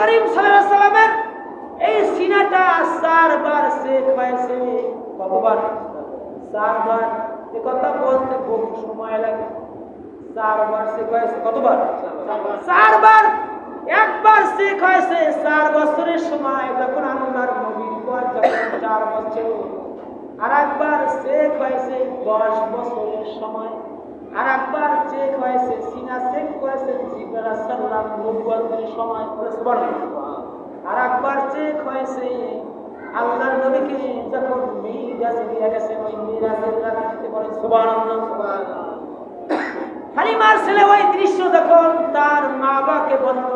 করিম সাল্লামের এই সিনাটা চারবার চেক হয়েছে কতবার? চারবার এ কথা বলতে বহু সময় লাগে। চারবার চেক হয়েছে কতবার? চারবার একবার চেক হয়েছে। চার বছরের সময় যখন আল্লাহর নবীর পর যখন চার বছর। আর একবার চেক হয়েছে দশ বছরের সময়। আর একবার চেক হয়েছে, সিনা চেক সাল্লাম সময় করেছে। আর চেক হয়েছে, আল্লাহর নবীকে যখন গেছে, ওই মিরাজের রাতে বলেন সুবহানাল্লাহ হালিমার ছেলে ওই দৃশ্য যখন তার মা বাবাকে বলল,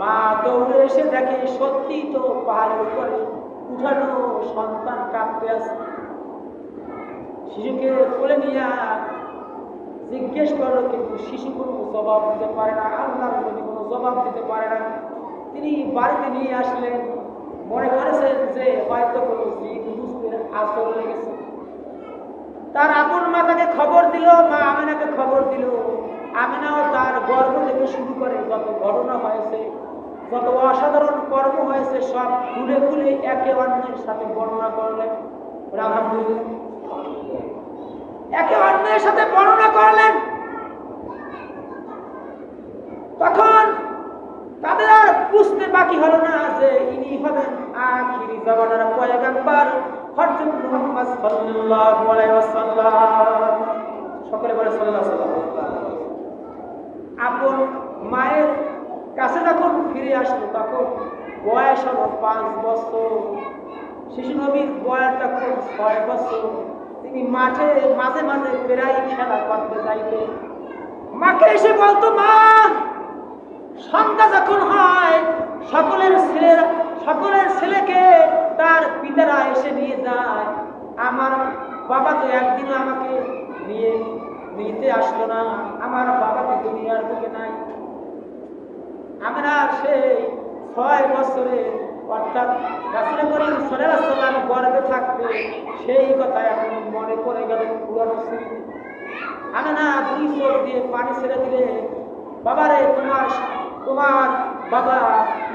মা দৌড়ে এসে দেখে সত্যি তো পাহাড়ের উপরে উঠানো সন্তান কাঁপতে আছে। শিশুকে কোলে নিয়ে জিজ্ঞেস করল কিন্তু শিশু কোনো জবাব দিতে পারে না, আল্লাহ নবী কোনো জবাব দিতে পারে না। তিনি বাড়িতে নিয়ে আসলেন। মনে করেছেন যে হয়তো কোনো জিদ বুঝতে আসল লেগেছে। তার আপন মা তাকে খবর দিল, মা আমিনাকে খবর দিল। আমিনাও তার গর্ব থেকে শুরু করে যত ঘটনা হয়েছে, যত অসাধারণ কর্ম হয়েছে, সব খুলে খুলে একে অন্যের সাথে বর্ণনা করলেন। আলহামদুলিল্লাহ একে সাথে বর্ণনা করলেন। তখন তাদের আর বুঝতে বাকি হলো না যে ইনি হবেন আখিরি জামানার পয়গাম্বার মুহাম্মদ সাল্লাল্লাহু আলাইহি ওয়াসাল্লাম। সকলে বলে সাল্লাল্লাহু আলাইহি আপন মায়ের কাছে যখন ফিরে আসলো, তখন বয়স হলো পাঁচ বছর। শিশু নবীর বয়স তখন ছয় বছর। মাঠে, মাঝে মাঝে প্রায় খেলা করতে যাইতেন মাকে এসে বলতো, মা, সন্ধ্যা যখন হয়, সকলের ছেলের, সকলের ছেলেকে তার পিতারা এসে নিয়ে যায়। আমার বাবা তো একদিনও আমাকে নিয়ে নিতে আসলো না। আমার বাবা তো দুনিয়ার বুকে নাই। আমরা সেই ছয় বছরে অর্থাৎ রাসুল করিম সাল্লাম গর্বে থাকতে সেই কথা এখন মনে পড়ে গেল পুরানো স্মৃতি আমি না দুই চোখ দিয়ে পানি ছেড়ে দিলে, বাবারে, তোমার তোমার বাবা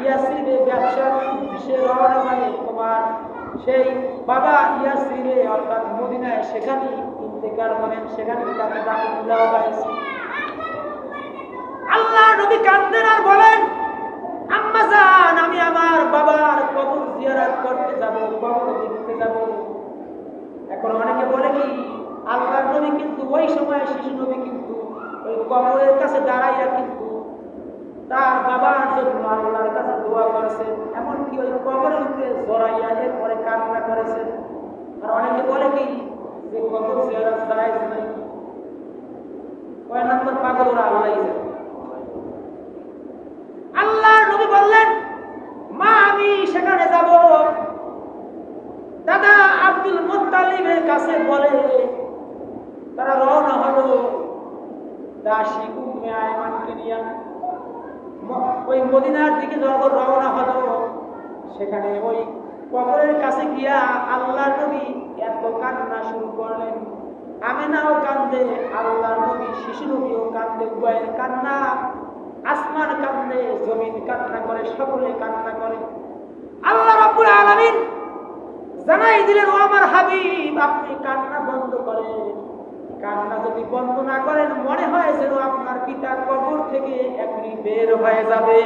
ইয়াসিরে ব্যবসার উদ্দেশ্যে রওনা হয়ে তোমার সেই বাবা ইয়াসিরে অর্থাৎ মদিনায় সেখানে ইন্তেকার করেন সেখানে তাকে দাফন দেওয়া হয়েছে। আল্লাহ নবী কান্দেন আর বলেন আম্মা জান আমি আমার বাবার কবর জিয়ারত করতে যাব কবর দেখতে যাব এখন অনেকে বলে কি আল্লাহর নবী কিন্তু, ওই সময় শিশু নবী কিন্তু, ওই কবরের কাছে দাঁড়াইয়া কিন্তু তার বাবার জন্য আল্লাহর কাছে দোয়া করেছেন, এমনকি ওই কবরের উপরে জড়াইয়া এরপরে কান্না করেছেন। আর অনেকে বলে কি, যে কবর জিয়ারত জায়েজ নাই। কয় নম্বর পাগল ওরা আল্লাহই জানে। আল্লাহ নবী বললেন, মা, আমি সেখানে যাব। দাদা আব্দুল মুত্তালিবের কাছে বলে তারা রওনা হলো। দাসী উম্মে আয়মানকে নিয়ে। ওই মদিনার দিকে যখন রওনা হলো, সেখানে ওই কবরের কাছে গিয়া আল্লাহ নবী এত কান্না শুরু করলেন। আমেনাও কান্দে আল্লাহ নবী, শিশু নবীও কান্দে, উভয়ের কান্না, আসমান কান্দে, জমিন কান্না করে, সকলে কান্না করে। আল্লাহ রাব্বুল আলামিন জানাই দিলেন, ও আমার হাবিব, আপনি কান্না বন্ধ করেন। কান্না যদি বন্ধ না করেন, মনে হয় যেন আপনার পিতা কবর থেকে এখনই বের হয়ে যাবে।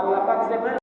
আল্লাহ পাক